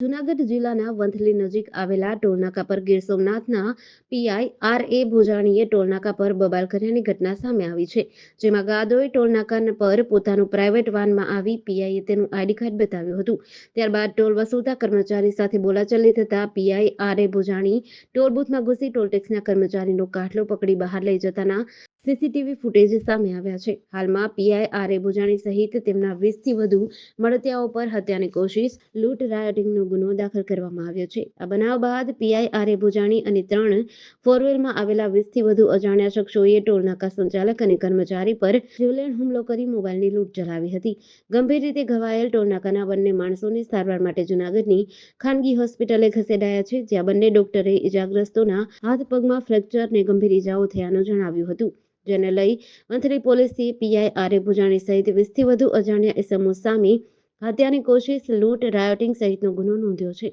જૂનાગઢ જિલ્લાના વંથલી નજીક આવેલા ટોલનાકા પર ગીર સોમનાથના પીઆઈ આર એ ભોજાણીએ ટોલનાકા પર બબાલ કર્યાની ઘટના સામે આવી છે, જેમાં ગાદોએ ટોલનાકા પર પોતાનું પ્રાઇવેટ વાનમાં આવી પીઆઈએ તેનું આઈડી કાર્ડ બતાવ્યું હતું. ત્યારબાદ ટોલ વસૂલતા કર્મચારી સાથે બોલાચાલી થતા PI R A Bhojani toll બૂથમાં ઘૂસી ટોલ ટેક્સના કર્મચારીનો કાટલો પકડી બહાર લઈ જતાના સીસીટીવી ફૂટેજ સામે આવ્યા છે. હાલમાં પીઆઈ ભોજાણી સહિત તેમના વીસથી વધુ મળતિયાઓ પર હત્યાની કોશિશ, લૂંટ રાયોટિંગનો ગુનો દાખલ કરવામાં આવ્યો છે. આ બનાવ બાદ પીઆઈ ભોજાણી અને ત્રણ ફોરવેલમાં આવેલા વીસથી વધુ અજાણ્યા શખ્સોએ ટોલનાકા સંચાલક અને કર્મચારી પર જીવલેણ હુમલો કરી મોબાઈલની લૂંટ ચલાવી હતી. ગંભીર રીતે ઘવાયેલ ટોલનાકાના બંને માણસોને સારવાર માટે જૂનાગઢની ખાનગી હોસ્પિટલે ખસેડાયા છે, જ્યાં બંને ડોક્ટરે ઇજાગ્રસ્તોના હાથ પગમાં ફ્રેક્ચર ગંભીર ઇજાઓ થયાનું જણાવ્યું હતું. જેને લઈ મંથલી પોલીસથી પીઆઈ આર ભુજાણી સહિત વીસથી વધુ અજાણ્યા ઇસમો સામે હત્યાની કોશિશ, લૂંટ રાયોટિંગ સહિતનો ગુનો નોંધ્યો છે.